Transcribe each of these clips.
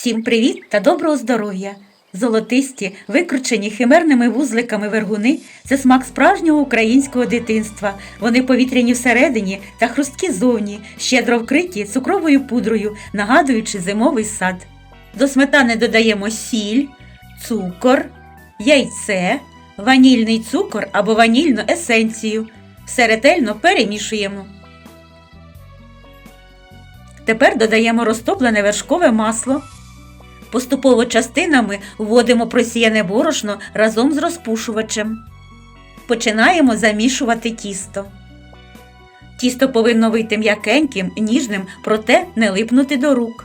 Всім привіт та доброго здоров'я! Золотисті, викручені химерними вузликами вергуни це смак справжнього українського дитинства. Вони повітряні всередині та хрусткі зовні, щедро вкриті цукровою пудрою, нагадуючи зимовий сад. До сметани додаємо сіль, цукор, яйце, ванільний цукор або ванільну есенцію. Все ретельно перемішуємо. Тепер додаємо розтоплене вершкове масло. Поступово частинами вводимо просіяне борошно разом з розпушувачем. Починаємо замішувати тісто. Тісто повинно вийти м'якеньким, ніжним, проте не липнути до рук.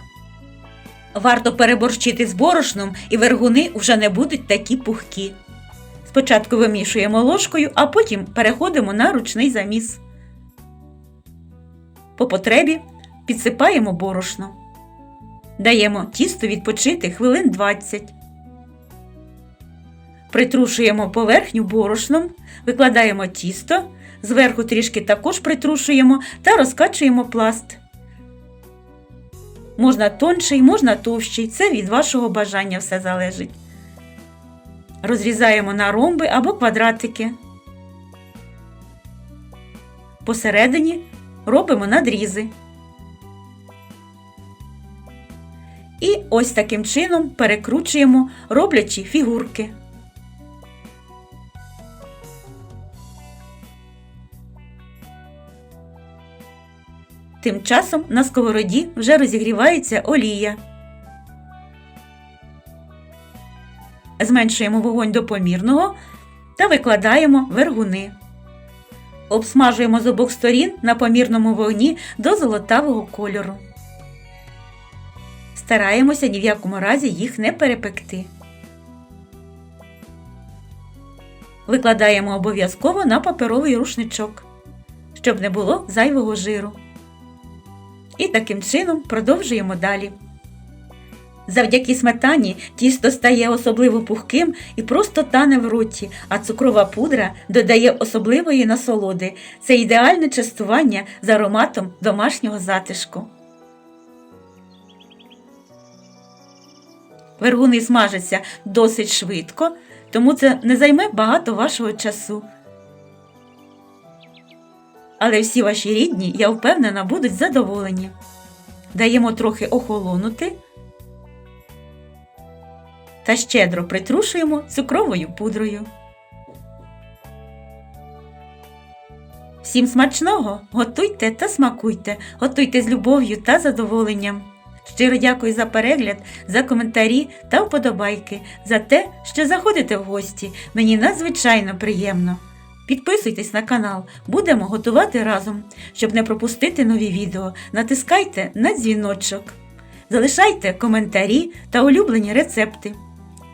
Варто переборщити з борошном, і вергуни вже не будуть такі пухкі. Спочатку вимішуємо ложкою, а потім переходимо на ручний заміс. По потребі підсипаємо борошно. Даємо тісто відпочити хвилин 20. Притрушуємо поверхню борошном, викладаємо тісто, зверху трішки також притрушуємо та розкачуємо пласт. Можна тонший, можна товщий, це від вашого бажання все залежить. Розрізаємо на ромби або квадратики. Посередині робимо надрізи. І ось таким чином перекручуємо, роблячи фігурки. Тим часом на сковороді вже розігрівається олія. Зменшуємо вогонь до помірного та викладаємо вергуни. Обсмажуємо з обох сторін на помірному вогні до золотавого кольору. Стараємося ні в якому разі їх не перепекти. Викладаємо обов'язково на паперовий рушничок, щоб не було зайвого жиру. І таким чином продовжуємо далі. Завдяки сметані тісто стає особливо пухким і просто тане в роті, а цукрова пудра додає особливої насолоди. Це ідеальне частування з ароматом домашнього затишку. Вергуни смажаться досить швидко, тому це не займе багато вашого часу. Але всі ваші рідні, я впевнена, будуть задоволені. Даємо трохи охолонути та щедро притрушуємо цукровою пудрою. Всім смачного! Готуйте та смакуйте, готуйте з любов'ю та задоволенням. Щиро дякую за перегляд, за коментарі та вподобайки, за те, що заходите в гості. Мені надзвичайно приємно. Підписуйтесь на канал, будемо готувати разом. Щоб не пропустити нові відео, натискайте на дзвіночок. Залишайте коментарі та улюблені рецепти.